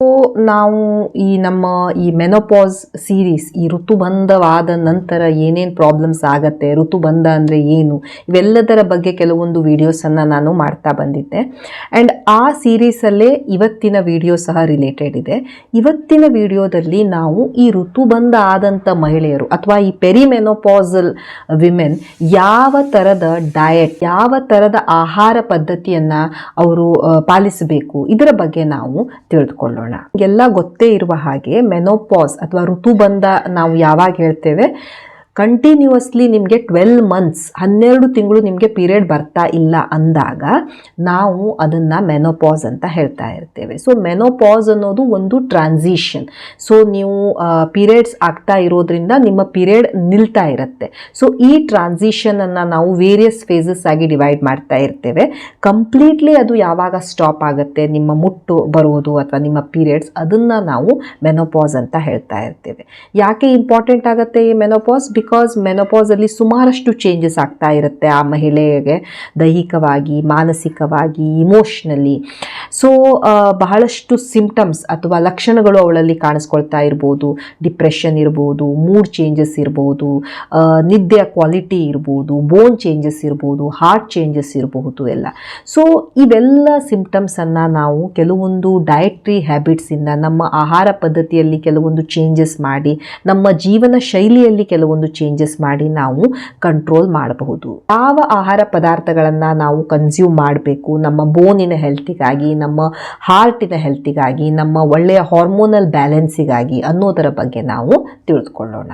So ನಾವು ಈ ನಮ್ಮ ಈ ಮೆನೋಪಾಸ್ ಸೀರೀಸ್ ಈ ಋತುಬಂಧವಾದ ನಂತರ ಏನೇನು ಪ್ರಾಬ್ಲಮ್ಸ್ ಆಗತ್ತೆ, ಋತುಬಂಧ ಅಂದರೆ ಏನು, ಇವೆಲ್ಲದರ ಬಗ್ಗೆ ಕೆಲವೊಂದು ವಿಡಿಯೋಸನ್ನು ನಾನು ಮಾಡ್ತಾ ಬಂದಿದ್ದೆ. ಆ್ಯಂಡ್ ಆ ಸೀರೀಸಲ್ಲೇ ಇವತ್ತಿನ ವಿಡಿಯೋ ಸಹ ರಿಲೇಟೆಡ್ ಇದೆ. ಇವತ್ತಿನ ವಿಡಿಯೋದಲ್ಲಿ ನಾವು ಈ ಋತುಬಂಧ ಆದಂಥ ಮಹಿಳೆಯರು ಅಥವಾ ಈ ಪೆರಿಮೆನೋಪಾಸಲ್ ವಿಮೆನ್ ಯಾವ ಥರದ ಡಯಟ್ ಯಾವ ಥರದ ಆಹಾರ ಪದ್ಧತಿಯನ್ನು ಅವರು ಪಾಲಿಸಬೇಕು, ಇದರ ಬಗ್ಗೆ ನಾವು ತಿಳಿದುಕೊಳ್ಳೋಣ. ಎಲ್ಲ ಗೊತ್ತೇ ಇರುವ ಹಾಗೆ ಮೆನೋಪಾಸ್ ಅಥವಾ ಋತುಬಂಧ ನಾವು ಯಾವಾಗ ಹೇಳ್ತೇವೆ? ಕಂಟಿನ್ಯೂಸ್ಲಿ ನಿಮಗೆ ಟ್ವೆಲ್ ಮಂತ್ಸ್ ಹನ್ನೆರಡು ತಿಂಗಳು ನಿಮಗೆ ಪೀರಿಯಡ್ ಬರ್ತಾ ಇಲ್ಲ ಅಂದಾಗ ನಾವು ಅದನ್ನು ಮೆನೋಪಾಸ್ ಅಂತ ಹೇಳ್ತಾ ಇರ್ತೇವೆ. ಸೊ ಮೆನೋಪಾಸ್ ಅನ್ನೋದು ಒಂದು ಟ್ರಾನ್ಸಿಷನ್ ಸೊ ನೀವು ಪೀರಿಯಡ್ಸ್ ಆಗ್ತಾ ಇರೋದ್ರಿಂದ ನಿಮ್ಮ ಪೀರಿಯಡ್ ನಿಲ್ತಾ ಇರುತ್ತೆ. ಸೊ ಈ ಟ್ರಾನ್ಸಿಷನನ್ನು ನಾವು ವೇರಿಯಸ್ ಫೇಸಸ್ ಆಗಿ ಡಿವೈಡ್ ಮಾಡ್ತಾ ಇರ್ತೇವೆ. ಕಂಪ್ಲೀಟ್ಲಿ ಅದು ಯಾವಾಗ ಸ್ಟಾಪ್ ಆಗುತ್ತೆ, ನಿಮ್ಮ ಮುಟ್ಟು ಬರುವುದು ಅಥವಾ ನಿಮ್ಮ ಪೀರಿಯಡ್ಸ್ ಅದನ್ನು ನಾವು ಮೆನೋಪಾಸ್ ಅಂತ ಹೇಳ್ತಾ ಇರ್ತೇವೆ. ಯಾಕೆ ಇಂಪಾರ್ಟೆಂಟ್ ಆಗುತ್ತೆ ಈ ಮೆನೋಪಾಸ್ ಬಿಕಾಸ್ ಮೆನೋಪಾಸಲ್ಲಿ ಸುಮಾರಷ್ಟು ಚೇಂಜಸ್ ಆಗ್ತಾ ಇರುತ್ತೆ ಆ ಮಹಿಳೆಗೆ ದೈಹಿಕವಾಗಿ, ಮಾನಸಿಕವಾಗಿ ಇಮೋಷ್ನಲಿ ಸೊ ಬಹಳಷ್ಟು ಸಿಂಪ್ಟಮ್ಸ್ ಅಥವಾ ಲಕ್ಷಣಗಳು ಅವಳಲ್ಲಿ ಕಾಣಿಸ್ಕೊಳ್ತಾ ಇರ್ಬೋದು. ಡಿಪ್ರೆಷನ್ ಇರ್ಬೋದು ಮೂಡ್ ಚೇಂಜಸ್ ಇರ್ಬೋದು ನಿದ್ದೆಯ ಕ್ವಾಲಿಟಿ ಇರ್ಬೋದು ಬೋನ್ ಚೇಂಜಸ್ ಇರ್ಬೋದು ಹಾರ್ಟ್ ಚೇಂಜಸ್ ಇರಬಹುದು ಎಲ್ಲ. ಸೊ ಇವೆಲ್ಲ ಸಿಂಪ್ಟಮ್ಸನ್ನು ನಾವು ಕೆಲವೊಂದು ಡಯಟ್ರಿ ಹ್ಯಾಬಿಟ್ಸಿಂದ ನಮ್ಮ ಆಹಾರ ಪದ್ಧತಿಯಲ್ಲಿ ಕೆಲವೊಂದು ಚೇಂಜಸ್ ಮಾಡಿ, ನಮ್ಮ ಜೀವನ ಶೈಲಿಯಲ್ಲಿ ಕೆಲವೊಂದು ಚೇಂಜಸ್ ಮಾಡಿ ನಾವು ಕಂಟ್ರೋಲ್ ಮಾಡಬಹುದು. ಯಾವ ಆಹಾರ ಪದಾರ್ಥಗಳನ್ನು ನಾವು ಕನ್ಸ್ಯೂಮ್ ಮಾಡಬೇಕು, ನಮ್ಮ ಬೋನಿನ ಹೆಲ್ತಿಗಾಗಿ ನಮ್ಮ ಹಾರ್ಟಿನ ಹೆಲ್ತಿಗಾಗಿ ನಮ್ಮ ಒಳ್ಳೆಯ ಹಾರ್ಮೋನಲ್ ಬ್ಯಾಲೆನ್ಸಿಗಾಗಿ ಅನ್ನೋದರ ಬಗ್ಗೆ ನಾವು ತಿಳಿದುಕೊಳ್ಳೋಣ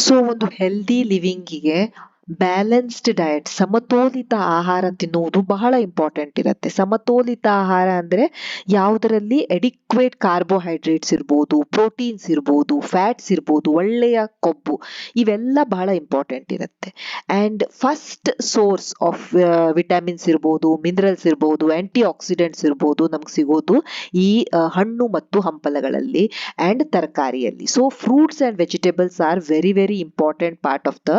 ಸೊ ಒಂದು ಹೆಲ್ದಿ ಲಿವಿಂಗಿಗೆ ಬ್ಯಾಲೆನ್ಸ್ಡ್ ಡಯಟ್ ಸಮತೋಲಿತ ಆಹಾರ ತಿನ್ನುವುದು ಬಹಳ ಇಂಪಾರ್ಟೆಂಟ್ ಇರುತ್ತೆ. ಸಮತೋಲಿತ ಆಹಾರ ಅಂದ್ರೆ ಯಾವುದರಲ್ಲಿ ಎಡಿಕ್ವೇಟ್ ಕಾರ್ಬೋಹೈಡ್ರೇಟ್ಸ್ ಇರ್ಬೋದು ಪ್ರೋಟೀನ್ಸ್ ಇರ್ಬೋದು ಫ್ಯಾಟ್ಸ್ ಇರ್ಬೋದು, ಒಳ್ಳೆಯ ಕೊಬ್ಬು, ಇವೆಲ್ಲ ಬಹಳ ಇಂಪಾರ್ಟೆಂಟ್ ಇರುತ್ತೆ. And first source of vitamins ಇರ್ಬೋದು ಮಿನರಲ್ಸ್ ಇರ್ಬೋದು ಆ್ಯಂಟಿ ಆಕ್ಸಿಡೆಂಟ್ಸ್ ಇರ್ಬೋದು ನಮ್ಗೆ ಸಿಗೋದು ಈ ಹಣ್ಣು ಮತ್ತು ಹಂಪಲಗಳಲ್ಲಿ ಆ್ಯಂಡ್ ತರಕಾರಿಯಲ್ಲಿ. So fruits and vegetables are very very important part of the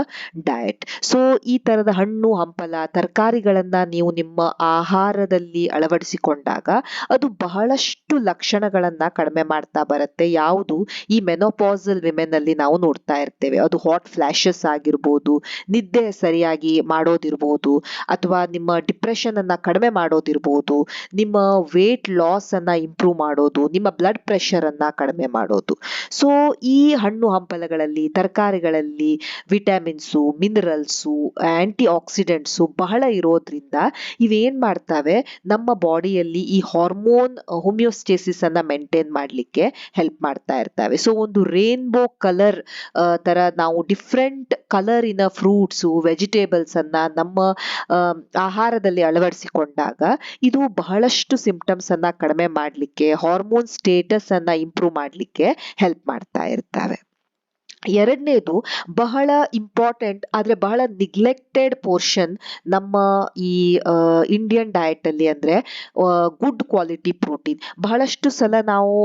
diet so ಈ ತರದ ಹಣ್ಣು, ಹಂಪಲ, ತರಕಾರಿಗಳನ್ನ ನೀವು ನಿಮ್ಮ ಆಹಾರದಲ್ಲಿ ಅಳವಡಿಸಿಕೊಂಡಾಗ ಅದು ಬಹಳಷ್ಟು ಲಕ್ಷಣಗಳನ್ನ ಕಡಿಮೆ ಮಾಡ್ತಾ ಬರುತ್ತೆ. ಯಾವುದು? ಈ ಮೆನೋಪಾಸಲ್ ವಿಮೆನ್ ಅಲ್ಲಿ ನಾವು ನೋಡ್ತಾ ಇರ್ತೇವೆ. ಅದು ಹಾಟ್ ಫ್ಲಾಶಸ್ ಆಗಿರ್ಬೋದು, ನಿದ್ದೆ ಸರಿಯಾಗಿ ಮಾಡೋದಿರ್ಬೋದು, ಅಥವಾ ನಿಮ್ಮ ಡಿಪ್ರೆಷನ್ ಅನ್ನ ಕಡಿಮೆ ಮಾಡೋದಿರ್ಬೋದು, ನಿಮ್ಮ ವೇಟ್ ಲಾಸ್ ಅನ್ನ ಇಂಪ್ರೂವ್ ಮಾಡೋದು, ನಿಮ್ಮ ಬ್ಲಡ್ ಪ್ರೆಷರ್ ಅನ್ನ ಕಡಿಮೆ ಮಾಡೋದು. ಸೊ ಈ ಹಣ್ಣು, ಹಂಪಲಗಳಲ್ಲಿ, ತರಕಾರಿಗಳಲ್ಲಿ ವಿಟಮಿನ್ಸು ಮಿನರಲ್ಸು ಆಂಟಿ ಆಕ್ಸಿಡೆಂಟ್ಸು ಬಹಳ ಇರೋದ್ರಿಂದ ಇವೇನು ಮಾಡ್ತವೆ? ನಮ್ಮ ಬಾಡಿಯಲ್ಲಿ ಈ ಹಾರ್ಮೋನ್ ಹೋಮಿಯೋಸ್ಟೇಸಿಸನ್ನು ಮೇಂಟೈನ್ ಮಾಡಲಿಕ್ಕೆ ಹೆಲ್ಪ್ ಮಾಡ್ತಾ ಇರ್ತವೆ. ಸೊ ಒಂದು ರೇನ್ಬೋ ಕಲರ್ ತರ ನಾವು ಡಿಫ್ರೆಂಟ್ ಕಲರಿನ ಫ್ರೂಟ್ಸು ವೆಜಿಟೇಬಲ್ಸನ್ನು ನಮ್ಮ ಆಹಾರದಲ್ಲಿ ಅಳವಡಿಸಿಕೊಂಡಾಗ ಇದು ಬಹಳಷ್ಟು ಸಿಂಪ್ಟಮ್ಸನ್ನು ಕಡಿಮೆ ಮಾಡಲಿಕ್ಕೆ ಹಾರ್ಮೋನ್ ಸ್ಟೇಟಸ್ ಅನ್ನ ಇಂಪ್ರೂವ್ ಮಾಡಲಿಕ್ಕೆ ಹೆಲ್ಪ್ ಮಾಡ್ತಾ ಇರ್ತವೆ. ಎರಡನೇದು ಬಹಳ ಇಂಪಾರ್ಟೆಂಟ್ ಆದ್ರೆ ಬಹಳ ನಿಗ್ಲೆಕ್ಟೆಡ್ ಪೋರ್ಷನ್ ನಮ್ಮ ಈ ಇಂಡಿಯನ್ ಡಯಟಲ್ಲಿ ಅಂದ್ರೆ ಗುಡ್ ಕ್ವಾಲಿಟಿ ಪ್ರೋಟೀನ್ ಬಹಳಷ್ಟು ಸಲ ನಾವು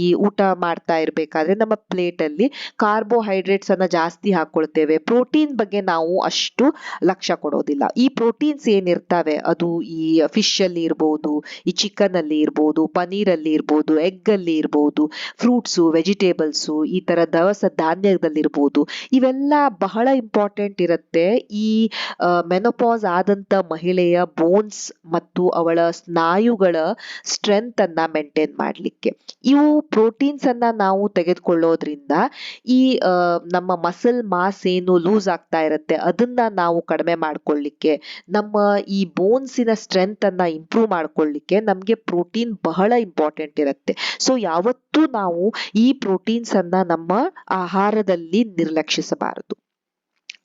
ಈ ಊಟ ಮಾಡ್ತಾ ಇರ್ಬೇಕಾದ್ರೆ ನಮ್ಮ ಪ್ಲೇಟಲ್ಲಿ ಕಾರ್ಬೋಹೈಡ್ರೇಟ್ಸನ್ನು ಜಾಸ್ತಿ ಹಾಕ್ಕೊಳ್ತೇವೆ ಪ್ರೋಟೀನ್ ಬಗ್ಗೆ ನಾವು ಅಷ್ಟು ಲಕ್ಷ್ಯ ಕೊಡೋದಿಲ್ಲ. ಈ ಪ್ರೋಟೀನ್ಸ್ ಏನಿರ್ತವೆ, ಅದು ಈ ಫಿಶ್ ಅಲ್ಲಿ ಇರ್ಬೋದು, ಈ ಚಿಕನ್ ಅಲ್ಲಿ ಇರ್ಬೋದು ಪನೀರ್ ಅಲ್ಲಿ ಇರ್ಬೋದು ಎಗ್ ಅಲ್ಲಿ ಇರ್ಬೋದು ಫ್ರೂಟ್ಸು ವೆಜಿಟೇಬಲ್ಸು ಈ ತರ ದವಸ ಧಾನ್ಯದಲ್ಲಿರ್ಬೋದು ಇವೆಲ್ಲ ಬಹಳ ಇಂಪಾರ್ಟೆಂಟ್ ಇರುತ್ತೆ. ಈ ಮೆನೋಪಾಸ್ ಆದಂತ ಮಹಿಳೆಯ ಬೋನ್ಸ್ ಮತ್ತು ಅವಳ ಸ್ನಾಯುಗಳ ಸ್ಟ್ರೆಂತ್ ಅನ್ನ ಮೇಂಟೈನ್ ಮಾಡಲಿಕ್ಕೆ. ಇವು ಪ್ರೋಟೀನ್ಸ್ ಅನ್ನ ನಾವು ತೆಗೆದುಕೊಳ್ಳೋದ್ರಿಂದ ಈ ನಮ್ಮ ಮಸಲ್ ಮಾಸ್ ಏನು ಲೂಸ್ ಆಗ್ತಾ ಇರುತ್ತೆ. ಅದನ್ನ ನಾವು ಕಡಿಮೆ ಮಾಡ್ಕೊಳ್ಳಿಕ್ಕೆ, ನಮ್ಮ ಈ ಬೋನ್ಸಿನ ಸ್ಟ್ರೆಂತ್ ಅನ್ನ ಇಂಪ್ರೂವ್ ಮಾಡ್ಕೊಳ್ಳಿಕ್ಕೆ ನಮ್ಗೆ ಪ್ರೋಟೀನ್ ಬಹಳ ಇಂಪಾರ್ಟೆಂಟ್ ಇರುತ್ತೆ. ಸೊ ಯಾವತ್ತೂ ನಾವು ಈ ಪ್ರೋಟೀನ್ಸ್ ಅನ್ನ ನಮ್ಮ ಆಹಾರದಲ್ಲಿ ನಿರ್ಲಕ್ಷಿಸಬಾರದು.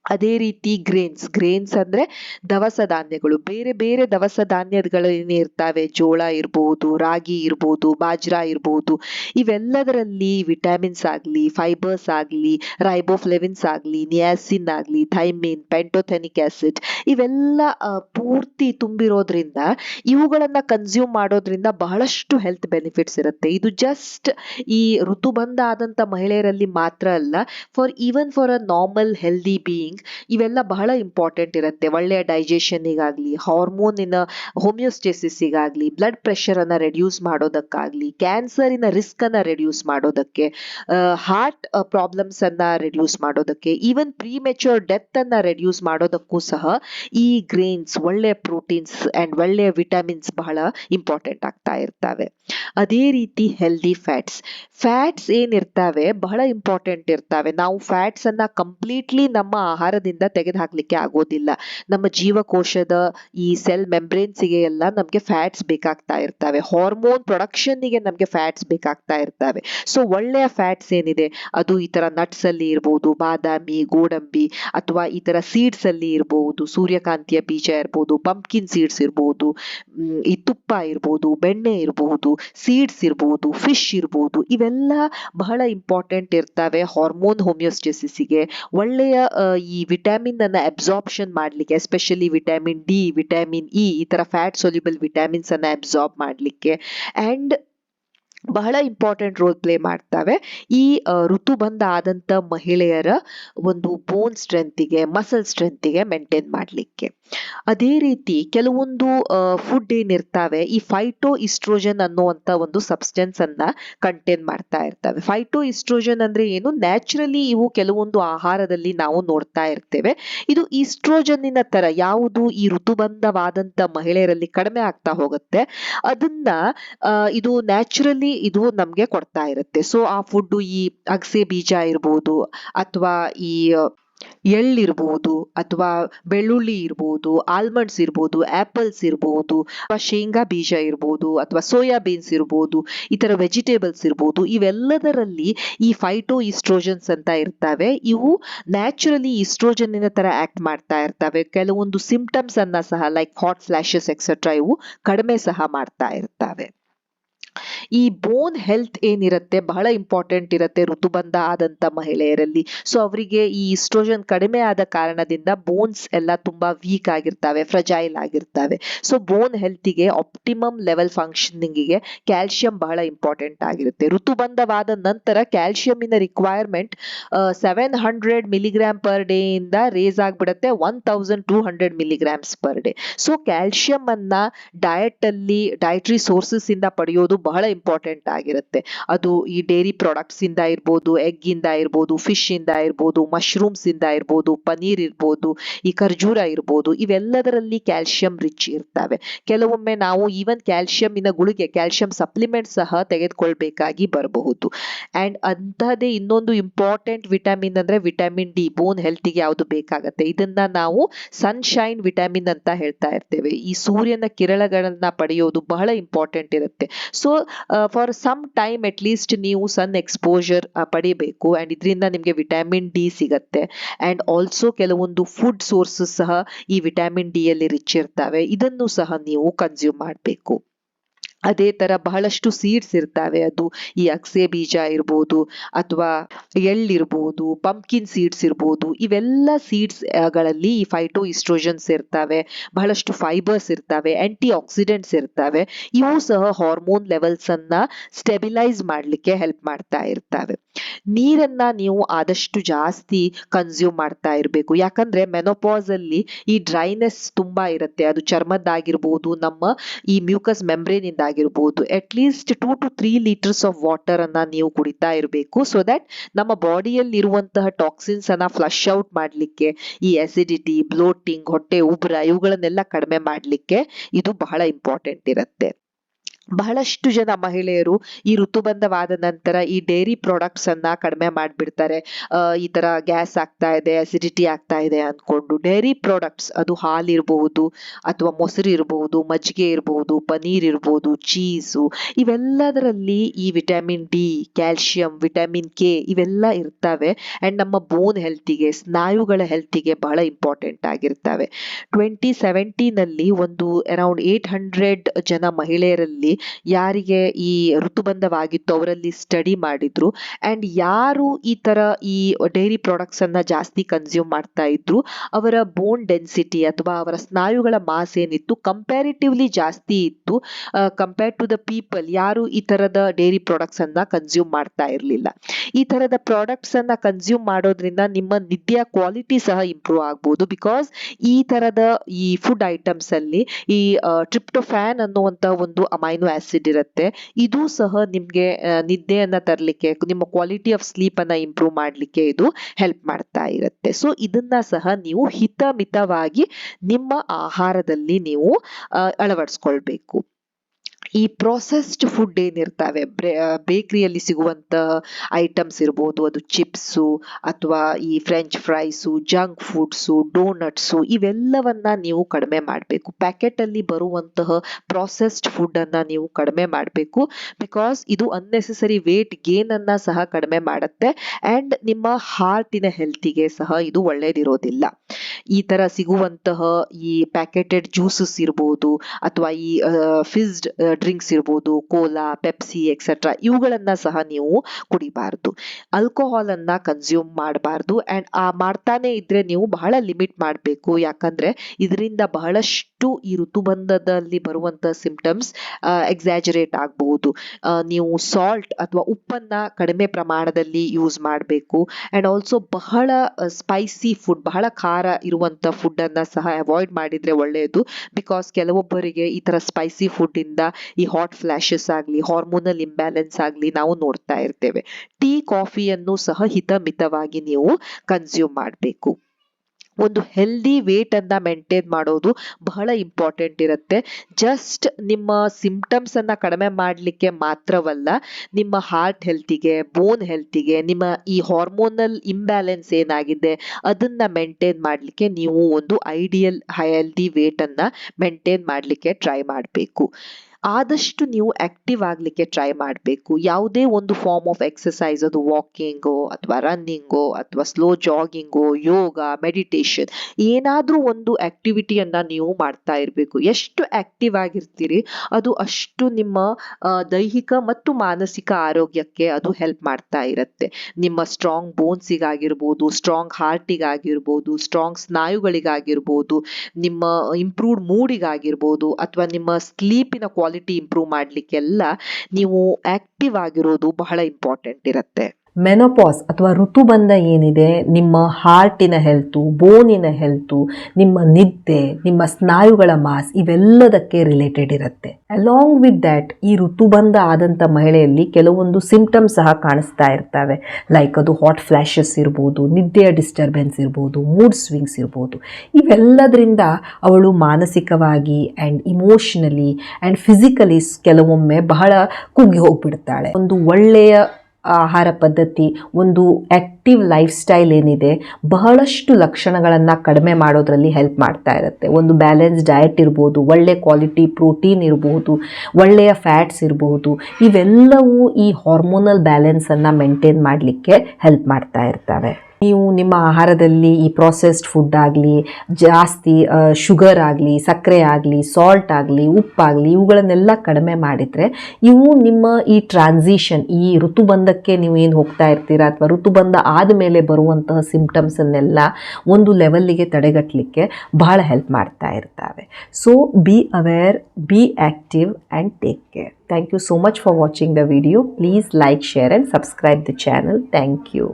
ಅದೇ ರೀತಿ ಗ್ರೇನ್ಸ್ ಗ್ರೇನ್ಸ್ ಅಂದ್ರೆ ದವಸ ಧಾನ್ಯಗಳು. ಬೇರೆ ಬೇರೆ ದವಸ ಧಾನ್ಯಗಳು ಇರ್ತಾವೆ? ಜೋಳ ಇರ್ಬೋದು, ರಾಗಿ ಇರ್ಬೋದು, ಬಾಜ್ರಾ ಇರ್ಬೋದು. ಇವೆಲ್ಲದರಲ್ಲಿ ವಿಟಮಿನ್ಸ್ ಆಗ್ಲಿ ಫೈಬರ್ಸ್ ಆಗ್ಲಿ ರೈಬೋಫ್ಲೆವಿನ್ಸ್ ಆಗ್ಲಿ ನಿಯಾಸಿನ್ ಆಗ್ಲಿ ಥೈಮಿನ್ ಪೆಂಟೋಥೆನಿಕ್ ಆಸಿಡ್ ಇವೆಲ್ಲ ಪೂರ್ತಿ ತುಂಬಿರೋದ್ರಿಂದ ಇವುಗಳನ್ನ ಕನ್ಸ್ಯೂಮ್ ಮಾಡೋದ್ರಿಂದ ಬಹಳಷ್ಟು ಹೆಲ್ತ್ ಬೆನಿಫಿಟ್ಸ್ ಇರುತ್ತೆ. ಇದು ಜಸ್ಟ್ ಈ ಋತುಬಂಧ ಆದಂತ ಮಹಿಳೆಯರಲ್ಲಿ ಮಾತ್ರ ಅಲ್ಲ for even for a normal healthy being ಇವೆಲ್ಲ ಬಹಳ ಇಂಪಾರ್ಟೆಂಟ್ ಇರುತ್ತೆ. ಒಳ್ಳೆಯ ಡೈಜೆಷನ್ಗಾಗಲಿ ಹಾರ್ಮೋನಿನ ಹೋಮಿಯೋಸ್ಟೆಸಿಸ್ಗಾಗಲಿ ಬ್ಲಡ್ ಪ್ರೆಷರನ್ನು ರೆಡ್ಯೂಸ್ ಮಾಡೋದಕ್ಕಾಗಲಿ ಕ್ಯಾನ್ಸರಿನ ರಿಸ್ಕನ್ನು ರೆಡ್ಯೂಸ್ ಮಾಡೋದಕ್ಕೆ ಹಾರ್ಟ್ ಪ್ರಾಬ್ಲಮ್ಸ್ ಅನ್ನ ರೆಡ್ಯೂಸ್ ಮಾಡೋದಕ್ಕೆ ಈವನ್ ಪ್ರೀಮೆಚೂರ್ ಡೆತ್ ಅನ್ನ ರೆಡ್ಯೂಸ್ ಮಾಡೋದಕ್ಕೂ ಸಹ ಈ ಗ್ರೇನ್ಸ್ ಒಳ್ಳೆಯ ಪ್ರೋಟೀನ್ಸ್ ಅಂಡ್ ಒಳ್ಳೆಯ ವಿಟಮಿನ್ಸ್ ಬಹಳ ಇಂಪಾರ್ಟೆಂಟ್ ಆಗ್ತಾ ಇರ್ತವೆ. ಅದೇ ರೀತಿ ಹೆಲ್ದಿ ಫ್ಯಾಟ್ಸ್ ಫ್ಯಾಟ್ಸ್ ಏನಿರ್ತವೆ? ಬಹಳ ಇಂಪಾರ್ಟೆಂಟ್ ಇರ್ತವೆ. ನಾವು ಫ್ಯಾಟ್ಸ್ ಅನ್ನ ಕಂಪ್ಲೀಟ್ಲಿ ನಮ್ಮ ಆಹಾರದಿಂದ ತೆಗೆದು ಹಾಕ್ಲಿಕ್ಕೆ ಆಗೋದಿಲ್ಲ. ನಮ್ಮ ಜೀವಕೋಶದ ಈ ಸೆಲ್ ಮೆಂಬ್ರೇನ್ಸ್ಗೆ ಎಲ್ಲ ನಮ್ಗೆ ಫ್ಯಾಟ್ಸ್ ಬೇಕಾಗ್ತಾ ಇರ್ತವೆ. ಹಾರ್ಮೋನ್ ಪ್ರೊಡಕ್ಷನ್ನಿಗೆ ನಮ್ಗೆ ಫ್ಯಾಟ್ಸ್ ಬೇಕಾಗ್ತಾ ಇರ್ತವೆ. ಸೊ ಒಳ್ಳೆಯ ಫ್ಯಾಟ್ಸ್ ಏನಿದೆ? ಅದು ಈ ತರ ನಟ್ಸ್ ಅಲ್ಲಿ ಇರ್ಬೋದು, ಬಾದಾಮಿ, ಗೋಡಂಬಿ ಅಥವಾ ಈ ತರ ಸೀಡ್ಸ್ ಅಲ್ಲಿ ಇರ್ಬೋದು, ಸೂರ್ಯಕಾಂತಿಯ ಬೀಜ ಇರ್ಬೋದು ಪಂಪ್ಕಿನ್ ಸೀಡ್ಸ್ ಇರ್ಬೋದು ಈ ತುಪ್ಪ ಇರ್ಬೋದು, ಬೆಣ್ಣೆ ಇರ್ಬೋದು ಸೀಡ್ಸ್ ಇರ್ಬೋದು ಫಿಶ್ ಇರ್ಬೋದು, ಇವೆಲ್ಲ ಬಹಳ ಇಂಪಾರ್ಟೆಂಟ್ ಇರ್ತವೆ ಹಾರ್ಮೋನ್ ಹೋಮಿಯೋಸ್ಟೆಸಿಸ್ಗೆ ಒಳ್ಳೆಯ ಈ ವಿಟಮಿನ್ ಅನ್ನ ಅಬ್ಸಾರ್ಪ್ಷನ್ ಮಾಡ್ಲಿಕ್ಕೆ especially vitamin D vitamin E ಈ ತರ ಫ್ಯಾಟ್ ಸೊಲ್ಯುಬಲ್ ವಿಟಮಿನ್ಸ್ ಅನ್ನ ಅಬ್ಸಾರ್ಬ್ ಮಾಡ್ಲಿಕ್ಕೆ. ಅಂಡ್ ಬಹಳ ಇಂಪಾರ್ಟೆಂಟ್ ರೋಲ್ ಪ್ಲೇ ಮಾಡ್ತವೆ. ಈ ಋತುಬಂಧ ಆದಂಥ ಮಹಿಳೆಯರ ಒಂದು ಬೋನ್ ಸ್ಟ್ರೆಂತಿಗೆ ಮಸಲ್ ಸ್ಟ್ರೆಂತಿಗೆ ಮೇಂಟೈನ್ ಮಾಡ್ಲಿಕ್ಕೆ. ಅದೇ ರೀತಿ ಕೆಲವೊಂದು ಫುಡ್ ಏನಿರ್ತಾವೆ, ಈ ಫೈಟೋ ಇಸ್ಟ್ರೋಜನ್ ಅನ್ನುವಂತ ಒಂದು ಸಬ್ಸ್ಟೆನ್ಸ್ ಅನ್ನ ಕಂಟೈನ್ ಮಾಡ್ತಾ ಇರ್ತವೆ. ಫೈಟೋ ಇಸ್ಟ್ರೋಜನ್ ಅಂದ್ರೆ ಏನು? ನ್ಯಾಚುರಲಿ ಇವು ಕೆಲವೊಂದು ಆಹಾರದಲ್ಲಿ ನಾವು ನೋಡ್ತಾ ಇರ್ತೇವೆ. ಇದು ಈಸ್ಟ್ರೋಜನ್ನಿನ ತರ, ಯಾವುದು ಈ ಋತುಬಂಧವಾದಂತ ಮಹಿಳೆಯರಲ್ಲಿ ಕಡಿಮೆ ಆಗ್ತಾ ಹೋಗುತ್ತೆ. ಅದನ್ನ ಇದು ನ್ಯಾಚುರಲಿ ಇದು ನಮಗೆ ಕೊಡ್ತಾ ಇರುತ್ತೆ. ಸೊ ಆ ಫುಡ್ಡು ಈ ಅಗಸೆ ಬೀಜ ಇರ್ಬೋದು, ಅಥವಾ ಈ ಎಳ್ಳಿರ್ಬೋದು ಅಥವಾ ಬೆಳ್ಳುಳ್ಳಿ ಇರ್ಬೋದು ಆಲ್ಮಂಡ್ಸ್ ಇರ್ಬೋದು ಆಪಲ್ಸ್ ಇರ್ಬೋದು, ಅಥವಾ ಶೇಂಗಾ ಬೀಜ ಇರ್ಬೋದು, ಅಥವಾ ಸೋಯಾ ಬೀನ್ಸ್ ಇರ್ಬೋದು, ಈ ತರ ವೆಜಿಟೇಬಲ್ಸ್ ಇರ್ಬೋದು, ಇವೆಲ್ಲದರಲ್ಲಿ ಈ ಫೈಟೋ ಈಸ್ಟ್ರೋಜನ್ಸ್ ಅಂತ ಇರ್ತವೆ. ಇವು ನ್ಯಾಚುರಲಿ ಈಸ್ಟ್ರೋಜನ್ನಿನ ತರ ಆಕ್ಟ್ ಮಾಡ್ತಾ ಇರ್ತವೆ. ಕೆಲವೊಂದು ಸಿಂಪ್ಟಮ್ಸನ್ನು ಸಹ ಲೈಕ್ ಹಾಟ್ ಫ್ಲ್ಯಾಶಸ್ ಎಕ್ಸೆಟ್ರಾ ಇವು ಕಡಿಮೆ ಸಹ ಮಾಡ್ತಾ ಇರ್ತವೆ. ಈ ಬೋನ್ ಹೆಲ್ತ್ ಏನಿರುತ್ತೆ, ಬಹಳ ಇಂಪಾರ್ಟೆಂಟ್ ಇರುತ್ತೆ ಋತುಬಂಧ ಆದಂತ ಮಹಿಳೆಯರಲ್ಲಿ. ಸೊ ಅವರಿಗೆ ಈ ಇಸ್ಟ್ರೋಜನ್ ಕಡಿಮೆ ಆದ ಕಾರಣದಿಂದ ಬೋನ್ಸ್ ಎಲ್ಲ ತುಂಬಾ ವೀಕ್ ಆಗಿರ್ತವೆ ಫ್ರಜೈಲ್ ಆಗಿರ್ತವೆ. ಸೊ ಬೋನ್ ಹೆಲ್ತಿಗೆ ಆಪ್ಟಿಮಮ್ ಲೆವೆಲ್ ಫಂಕ್ಷನಿಂಗಿಗೆ ಕ್ಯಾಲ್ಸಿಯಂ ಬಹಳ ಇಂಪಾರ್ಟೆಂಟ್ ಆಗಿರುತ್ತೆ. ಋತುಬಂಧವಾದ ನಂತರ ಕ್ಯಾಲ್ಸಿಯಂನ requirement seven hundred milligram per day ಇಂದ ರೇಸ್ ಆಗಿಬಿಡುತ್ತೆ one thousand two hundred milligrams per day so calcium ಅನ್ನ ಡಯಟ್ ಅಲ್ಲಿ ಡಯಟ್ರಿ ಸೋರ್ಸಸ್ ಇಂದ ಪಡೆಯೋದು ಬಹಳ ಇಂಪಾರ್ಟೆಂಟ್ ಆಗಿರುತ್ತೆ. ಅದು ಈ ಡೈರಿ ಪ್ರಾಡಕ್ಟ್ಸ್ ಇಂದ ಇರ್ಬೋದು ಎಗ್ ಇಂದ ಇರ್ಬೋದು ಫಿಶ್ ಇಂದ ಇರ್ಬೋದು ಮಶ್ರೂಮ್ಸ್ ಇಂದ ಇರ್ಬೋದು, ಪನೀರ್ ಇರ್ಬೋದು, ಈ ಖರ್ಜೂರ ಇರ್ಬೋದು, ಇವೆಲ್ಲದರಲ್ಲಿ ಕ್ಯಾಲ್ಸಿಯಂ ರಿಚ್ ಇರ್ತವೆ. ಕೆಲವೊಮ್ಮೆ ನಾವು ಈವನ್ ಕ್ಯಾಲ್ಸಿಯಂನ ಗುಳಿಗೆ ಕ್ಯಾಲ್ಸಿಯಂ ಸಪ್ಲಿಮೆಂಟ್ ಸಹ ತೆಗೆದುಕೊಳ್ಬೇಕಾಗಿ ಬರಬಹುದು. ಅಂಡ್ ಅಂತಹದೇ ಇನ್ನೊಂದು ಇಂಪಾರ್ಟೆಂಟ್ ವಿಟಮಿನ್ ಅಂದ್ರೆ ವಿಟಮಿನ್ ಡಿ ಬೋನ್ ಹೆಲ್ತಿಗೆ ಯಾವುದು ಬೇಕಾಗತ್ತೆ. ಇದನ್ನ ನಾವು ಸನ್ಶೈನ್ ವಿಟಮಿನ್ ಅಂತ ಹೇಳ್ತಾ ಇರ್ತೇವೆ. ಈ ಸೂರ್ಯನ ಕಿರಣಗಳನ್ನ ಪಡೆಯೋದು ಬಹಳ ಇಂಪಾರ್ಟೆಂಟ್ ಇರುತ್ತೆ. So for some time at least ನೀವು ಸನ್ ಎಕ್ಸ್ಪೋಜರ್ ಪಡಿಬೇಕು. ಅಂಡ್ ಇದರಿಂದ ನಿಮಗೆ ವಿಟಮಿನ್ ಡಿ ಸಿಗತ್ತೆ. ಅಂಡ್ ಆಲ್ಸೋ ಕೆಲವೊಂದು ಫುಡ್ ಸೋರ್ಸಸ್ ಸಹ ಈ ವಿಟಮಿನ್ ಡಿ ಅಲ್ಲಿ ರಿಚ್ ಇರ್ತವೆ. ಇದನ್ನು ಸಹ ನೀವು ಕನ್ಸ್ಯೂಮ್ ಮಾಡಬೇಕು. ಅದೇ ತರ ಬಹಳಷ್ಟು ಸೀಡ್ಸ್ ಇರ್ತವೆ. ಅದು ಈ ಅಗಸೆ ಬೀಜ ಇರ್ಬೋದು ಅಥವಾ ಎಳ್ಳಿರ್ಬೋದು ಪಂಪ್ಕಿನ್ ಸೀಡ್ಸ್ ಇರ್ಬೋದು. ಇವೆಲ್ಲ ಸೀಡ್ಸ್ಗಳಲ್ಲಿ ಈ ಫೈಟೋ ಇಸ್ಟ್ರೋಜನ್ಸ್ ಇರ್ತವೆ. ಬಹಳಷ್ಟು ಫೈಬರ್ಸ್ ಇರ್ತವೆ ಆಂಟಿ ಆಕ್ಸಿಡೆಂಟ್ಸ್ ಇರ್ತವೆ. ಇವು ಸಹ ಹಾರ್ಮೋನ್ ಲೆವೆಲ್ಸ್ ಅನ್ನ ಸ್ಟೆಬಿಲೈಸ್ ಮಾಡ್ಲಿಕ್ಕೆ ಹೆಲ್ಪ್ ಮಾಡ್ತಾ ಇರ್ತವೆ. ನೀರನ್ನ ನೀವು ಆದಷ್ಟು ಜಾಸ್ತಿ ಕನ್ಸ್ಯೂಮ್ ಮಾಡ್ತಾ ಇರಬೇಕು. ಯಾಕಂದ್ರೆ ಮೆನೋಪಾಸ್ ಅಲ್ಲಿ ಈ ಡ್ರೈನೆಸ್ ತುಂಬಾ ಇರುತ್ತೆ. ಅದು ಚರ್ಮದ್ದಾಗಿರ್ಬೋದು, ನಮ್ಮ ಈ ಮ್ಯೂಕಸ್ ಮೆಂಬ್ರೇನ್ ಇಂದ ಆಗಿರ್ಬೋದು. At least two to three litres of water ಅನ್ನ ನೀವು ಕುಡಿತಾ ಇರಬೇಕು. ಸೊ ದಟ್ ನಮ್ಮ ಬಾಡಿಯಲ್ಲಿ ಇರುವಂತಹ ಟಾಕ್ಸಿನ್ಸ್ ಅನ್ನ ಫ್ಲಶ್ ಔಟ್ ಮಾಡಲಿಕ್ಕೆ, ಈ ಅಸಿಡಿಟಿ ಬ್ಲೋಟಿಂಗ್ ಹೊಟ್ಟೆ ಉಬ್ರ ಇವುಗಳನ್ನೆಲ್ಲ ಕಡಿಮೆ ಮಾಡಲಿಕ್ಕೆ ಇದು ಬಹಳ ಇಂಪಾರ್ಟೆಂಟ್ ಇರುತ್ತೆ. ಬಹಳಷ್ಟು ಜನ ಮಹಿಳೆಯರು ಈ ಋತುಬಂಧವಾದ ನಂತರ ಈ ಡೈರಿ ಪ್ರಾಡಕ್ಟ್ಸ್ ಅನ್ನ ಕಡಿಮೆ ಮಾಡ್ಬಿಡ್ತಾರೆ. ಈ ತರ ಗ್ಯಾಸ್ ಆಗ್ತಾ ಇದೆ ಅಸಿಡಿಟಿ ಆಗ್ತಾ ಇದೆ ಅಂದ್ಕೊಂಡು ಡೈರಿ ಪ್ರಾಡಕ್ಟ್ಸ್ ಅದು ಹಾಲಿರಬಹುದು ಅಥವಾ ಮೊಸರು ಇರಬಹುದು, ಮಜ್ಜಿಗೆ ಇರಬಹುದು, ಪನೀರ್ ಇರಬಹುದು ಚೀಸು ಇವೆಲ್ಲದರಲ್ಲಿ ಈ vitamin D calcium vitamin K ಇವೆಲ್ಲ ಇರ್ತವೆ. ಅಂಡ್ ನಮ್ಮ ಬೋನ್ ಹೆಲ್ತಿಗೆ ಸ್ನಾಯುಗಳ ಹೆಲ್ತಿಗೆ ಬಹಳ ಇಂಪಾರ್ಟೆಂಟ್ ಆಗಿರ್ತವೆ. ಟ್ವೆಂಟಿ ಸೆವೆಂಟೀನಲ್ಲಿ ಒಂದು ಅರೌಂಡ್ ಏಟ್ ಹಂಡ್ರೆಡ್ ಜನ ಮಹಿಳೆಯರಲ್ಲಿ ಯಾರಿಗೆ ಈ ಋತುಬಂಧವಾಗಿತ್ತು ಅವರಲ್ಲಿ ಸ್ಟಡಿ ಮಾಡಿದ್ರು. ಅಂಡ್ ಯಾರು ಈ ತರ ಈ ಡೈರಿ ಪ್ರಾಡಕ್ಟ್ಸ್ ಅನ್ನ ಜಾಸ್ತಿ ಕನ್ಸ್ಯೂಮ್ ಮಾಡ್ತಾ ಇದ್ರು, ಅವರ ಬೋನ್ ಡೆನ್ಸಿಟಿ ಅಥವಾ ಅವರ ಸ್ನಾಯುಗಳ ಮಾಸ್ ಏನಿತ್ತು ಕಂಪ್ಯಾರಿಟಿವ್ಲಿ ಜಾಸ್ತಿ ಇತ್ತು. ಕಂಪೇರ್ ಟು ದ ಪೀಪಲ್ ಯಾರು ಈ ತರದ ಡೈರಿ ಪ್ರಾಡಕ್ಟ್ಸ್ ಅನ್ನ ಕನ್ಸ್ಯೂಮ್ ಮಾಡ್ತಾ ಇರಲಿಲ್ಲ. ಈ ತರದ ಪ್ರಾಡಕ್ಟ್ಸ್ ಅನ್ನ ಕನ್ಸ್ಯೂಮ್ ಮಾಡೋದ್ರಿಂದ ನಿಮ್ಮ ನಿದ್ದೆಯ ಕ್ವಾಲಿಟಿ ಸಹ ಇಂಪ್ರೂವ್ ಆಗ್ಬೋದು. ಬಿಕಾಸ್ ಈ ತರದ ಈ ಫುಡ್ ಐಟಮ್ಸಲ್ಲಿ ಈ ಟ್ರಿಪ್ಟೊಫ್ಯಾನ್ ಅನ್ನುವಂಥ ಒಂದು ಅಮೈನೋ ಆಸಿಡ್ ಇರುತ್ತೆ. ಇದು ಸಹ ನಿಮಗೆ ನಿದ್ದೆಯನ್ನು ತರಲಿಕ್ಕೆ, ನಿಮ್ಮ ಕ್ವಾಲಿಟಿ ಆಫ್ ಸ್ಲೀಪ್ ಅನ್ನ ಇಂಪ್ರೂವ್ ಮಾಡಲಿಕ್ಕೆ ಇದು ಹೆಲ್ಪ್ ಮಾಡ್ತಾ ಇರುತ್ತೆ. ಸೊ ಇದನ್ನ ಸಹ ನೀವು ಹಿತಮಿತವಾಗಿ ನಿಮ್ಮ ಆಹಾರದಲ್ಲಿ ನೀವು ಅಳವಡಿಸ್ಕೊಳ್ಬೇಕು. ಈ ಪ್ರೊಸೆಸ್ಡ್ ಫುಡ್ ಏನಿರ್ತವೆ? ಬೇಕ್ರಿಯಲ್ಲಿ ಸಿಗುವಂತ ಐಟಮ್ಸ್ ಇರ್ಬೋದು. ಅದು ಚಿಪ್ಸು ಅಥವಾ ಈ French fries junk foods doughnuts ಇವೆಲ್ಲವನ್ನ ನೀವು ಕಡಿಮೆ ಮಾಡಬೇಕು. ಪ್ಯಾಕೆಟಲ್ಲಿ ಬರುವಂತಹ ಪ್ರೊಸೆಸ್ಡ್ ಫುಡ್ಡನ್ನು ನೀವು ಕಡಿಮೆ ಮಾಡಬೇಕು. ಬಿಕಾಸ್ ಇದು ಅನ್ನೆಸೆಸರಿ ವೇಟ್ ಗೇನನ್ನು ಸಹ ಕಡಿಮೆ ಮಾಡುತ್ತೆ. ಆ್ಯಂಡ್ ನಿಮ್ಮ ಹಾರ್ಟಿನ ಹೆಲ್ತಿಗೆ ಸಹ ಇದು ಒಳ್ಳೇದಿರೋದಿಲ್ಲ. ಈ ತರ ಸಿಗುವಂತಹ ಈ ಪ್ಯಾಕೆಟೆಡ್ ಜ್ಯೂಸಸ್ ಇರ್ಬೋದು ಅಥವಾ ಈ ಫಿಸ್ಡ್ ಡ್ರಿಂಕ್ಸ್ ಇರ್ಬೋದು, ಕೋಲಾ ಪೆಪ್ಸಿ ಎಕ್ಸೆಟ್ರಾ ಇವುಗಳನ್ನ ಸಹ ನೀವು ಕುಡಿಬಾರ್ದು. ಅನ್ನ ಕನ್ಸ್ಯೂಮ್ ಮಾಡಬಾರ್ದು ಅಂಡ್ ಆ, ಮಾಡ್ತಾನೆ ಇದ್ರೆ ನೀವು ಬಹಳ ಲಿಮಿಟ್ ಮಾಡಬೇಕು. ಯಾಕಂದ್ರೆ ಇದರಿಂದ ಬಹಳಷ್ಟು ಈ ಋತುಬಂಧದಲ್ಲಿ ಬರುವಂತಹ ಸಿಂಪ್ಟಮ್ಸ್ ಎಕ್ಸಾಜರೇಟ್ ಆಗಬಹುದು ನೀವು ಸಾಲ್ಟ್ ಅಥವಾ ಉಪ್ಪನ್ನ ಕಡಿಮೆ ಪ್ರಮಾಣದಲ್ಲಿ ಯೂಸ್ ಮಾಡಬೇಕು. ಅಂಡ್ ಆಲ್ಸೋ ಬಹಳ ಸ್ಪೈಸಿ ಫುಡ್ ಬಹಳ ಖಾರ ಇರುವಂತ ಫುಡ್ ಅನ್ನ ಸಹ ಅವಾಯ್ಡ್ ಮಾಡಿದ್ರೆ ಒಳ್ಳೆಯದು ಬಿಕಾಸ್ ಕೆಲವೊಬ್ಬರಿಗೆ ಈ ತರ ಸ್ಪೈಸಿ ಫುಡ್ ಇಂದ ಈ ಹಾಟ್ ಫ್ಲಾಶಸ್ ಆಗ್ಲಿ ಹಾರ್ಮೋನಲ್ ಇಂಬ್ಯಾಲೆನ್ಸ್ ಆಗ್ಲಿ ನಾವು ನೋಡ್ತಾ ಇರ್ತೇವೆ. ಟೀ ಕಾಫಿಯನ್ನು ಸಹ ಹಿತಮಿತವಾಗಿ ನೀವು ಕನ್ಸ್ಯೂಮ್ ಮಾಡಬೇಕು. ಒಂದು ಹೆಲ್ದಿ ವೇಟ್ ಅನ್ನ ಮೇಂಟೈನ್ ಮಾಡೋದು ಬಹಳ ಇಂಪಾರ್ಟೆಂಟ್ ಇರುತ್ತೆ. ಜಸ್ಟ್ ನಿಮ್ಮ ಸಿಂಪ್ಟಮ್ಸ್ ಅನ್ನ ಕಡಿಮೆ ಮಾಡಲಿಕ್ಕೆ ಮಾತ್ರವಲ್ಲ, ನಿಮ್ಮ ಹಾರ್ಟ್ ಹೆಲ್ತಿಗೆ ಬೋನ್ ಹೆಲ್ತಿಗೆ ನಿಮ್ಮ ಈ ಹಾರ್ಮೋನಲ್ ಇಂಬ್ಯಾಲೆನ್ಸ್ ಏನಾಗಿದೆ ಅದನ್ನ ಮೇಂಟೈನ್ ಮಾಡಲಿಕ್ಕೆ ನೀವು ಒಂದು ಐಡಿಯಲ್ ಹೆಲ್ದಿ ವೇಟ್ ಅನ್ನ ಮೇಂಟೈನ್ ಮಾಡಲಿಕ್ಕೆ ಟ್ರೈ ಮಾಡಬೇಕು. ಆದಷ್ಟು ನೀವು ಆಕ್ಟಿವ್ ಆಗ್ಲಿಕ್ಕೆ ಟ್ರೈ ಮಾಡಬೇಕು. ಯಾವುದೇ ಒಂದು ಫಾರ್ಮ್ ಆಫ್ ಎಕ್ಸಸೈಸ್ ಅದು ವಾಕಿಂಗೋ ಅಥವಾ ರನ್ನಿಂಗೋ ಅಥವಾ ಸ್ಲೋ ಜಾಗಿಂಗೋ ಯೋಗ ಮೆಡಿಟೇಷನ್ ಏನಾದರೂ ಒಂದು ಆಕ್ಟಿವಿಟಿಯನ್ನು ನೀವು ಮಾಡ್ತಾ ಇರಬೇಕು. ಎಷ್ಟು ಆಕ್ಟಿವ್ ಆಗಿರ್ತೀರಿ, ಅದು ಅಷ್ಟು ನಿಮ್ಮ ದೈಹಿಕ ಮತ್ತು ಮಾನಸಿಕ ಆರೋಗ್ಯಕ್ಕೆ ಅದು ಹೆಲ್ಪ್ ಮಾಡ್ತಾ ಇರುತ್ತೆ. ನಿಮ್ಮ ಸ್ಟ್ರಾಂಗ್ ಬೋನ್ಸಿಗಾಗಿರ್ಬೋದು ಸ್ಟ್ರಾಂಗ್ ಹಾರ್ಟಿಗಾಗಿರ್ಬೋದು ಸ್ಟ್ರಾಂಗ್ ಸ್ನಾಯುಗಳಿಗಾಗಿರ್ಬೋದು, ನಿಮ್ಮ ಇಂಪ್ರೂವ್ಡ್ ಮೂಡಿಗಾಗಿರ್ಬೋದು ಅಥವಾ ನಿಮ್ಮ ಸ್ಲೀಪಿನ ಕ್ವಾಲಿಟಿ ಇಂಪ್ರೂವ್ ಮಾಡ್ಲಿಕ್ಕೆಲ್ಲ ನೀವು ಆಕ್ಟಿವ್ ಆಗಿರೋದು ಬಹಳ ಇಂಪಾರ್ಟೆಂಟ್ ಇರುತ್ತೆ. ಮೆನೋಪಾಸ್ ಅಥವಾ ಋತುಬಂಧ ಏನಿದೆ? ನಿಮ್ಮ ಹಾರ್ಟಿನ ಹೆಲ್ತು ಬೋನಿನ ಹೆಲ್ತು ನಿಮ್ಮ ನಿದ್ದೆ, ನಿಮ್ಮ ಸ್ನಾಯುಗಳ ಮಾಸ್ ಇವೆಲ್ಲದಕ್ಕೆ ರಿಲೇಟೆಡ್ ಇರುತ್ತೆ. ಅಲಾಂಗ್ ವಿತ್ ದ್ಯಾಟ್ ಈ ಋತುಬಂಧ ಆದಂಥ ಮಹಿಳೆಯಲ್ಲಿ ಕೆಲವೊಂದು ಸಿಂಪ್ಟಮ್ಸ್ ಸಹ ಕಾಣಿಸ್ತಾ ಇರ್ತವೆ. ಲೈಕ್ ಅದು ಹಾಟ್ ಫ್ಲ್ಯಾಶಸ್ ಇರ್ಬೋದು, ನಿದ್ದೆಯ ಡಿಸ್ಟರ್ಬೆನ್ಸ್ ಇರ್ಬೋದು ಮೂಡ್ ಸ್ವಿಂಗ್ಸ್ ಇರ್ಬೋದು. ಇವೆಲ್ಲದರಿಂದ ಅವಳು ಮಾನಸಿಕವಾಗಿ ಆ್ಯಂಡ್ ಇಮೋಷನಲಿ ಆ್ಯಂಡ್ ಫಿಸಿಕಲಿ ಕೆಲವೊಮ್ಮೆ ಬಹಳ ಕುಗ್ಗಿ ಹೋಗ್ಬಿಡ್ತಾಳೆ. ಒಂದು ಒಳ್ಳೆಯ ಆಹಾರ ಪದ್ಧತಿ, ಒಂದು ಆ್ಯಕ್ಟಿವ್ ಲೈಫ್ ಸ್ಟೈಲ್ ಏನಿದೆ, ಬಹಳಷ್ಟು ಲಕ್ಷಣಗಳನ್ನು ಕಡಿಮೆ ಮಾಡೋದ್ರಲ್ಲಿ ಹೆಲ್ಪ್ ಮಾಡ್ತಾ ಇರುತ್ತೆ. ಒಂದು ಬ್ಯಾಲೆನ್ಸ್ ಡಯಟ್ ಇರ್ಬೋದು, ಒಳ್ಳೆ ಕ್ವಾಲಿಟಿ ಪ್ರೋಟೀನ್ ಇರಬಹುದು ಒಳ್ಳೆಯ ಫ್ಯಾಟ್ಸ್ ಇರಬಹುದು ಇವೆಲ್ಲವೂ ಈ ಹಾರ್ಮೋನಲ್ ಬ್ಯಾಲೆನ್ಸನ್ನು ಮೇಂಟೈನ್ ಮಾಡಲಿಕ್ಕೆ ಹೆಲ್ಪ್ ಮಾಡ್ತಾ ಇರ್ತವೆ. ನೀವು ನಿಮ್ಮ ಆಹಾರದಲ್ಲಿ ಈ ಪ್ರೊಸೆಸ್ಡ್ ಫುಡ್ ಆಗಲಿ, ಜಾಸ್ತಿ ಶುಗರ್ ಆಗಲಿ, ಸಕ್ಕರೆ ಆಗಲಿ ಸಾಲ್ಟ್ ಆಗಲಿ, ಉಪ್ಪಾಗಲಿ ಇವುಗಳನ್ನೆಲ್ಲ ಕಡಿಮೆ ಮಾಡಿದರೆ ಇವು ನಿಮ್ಮ ಈ ಟ್ರಾನ್ಸಿಷನ್ ಈ ಋತುಬಂಧಕ್ಕೆ ನೀವು ಏನು ಹೋಗ್ತಾ ಇರ್ತೀರಾ ಅಥವಾ ಋತುಬಂಧ ಆದಮೇಲೆ ಬರುವಂತಹ ಸಿಂಪ್ಟಮ್ಸನ್ನೆಲ್ಲ ಒಂದು ಲೆವೆಲ್ಲಿಗೆ ತಡೆಗಟ್ಟಲಿಕ್ಕೆ ಬಹಳ ಹೆಲ್ಪ್ ಮಾಡ್ತಾ ಇರ್ತವೆ. So be aware be active and take care thank you so much for watching the video please like share and subscribe the channel thank you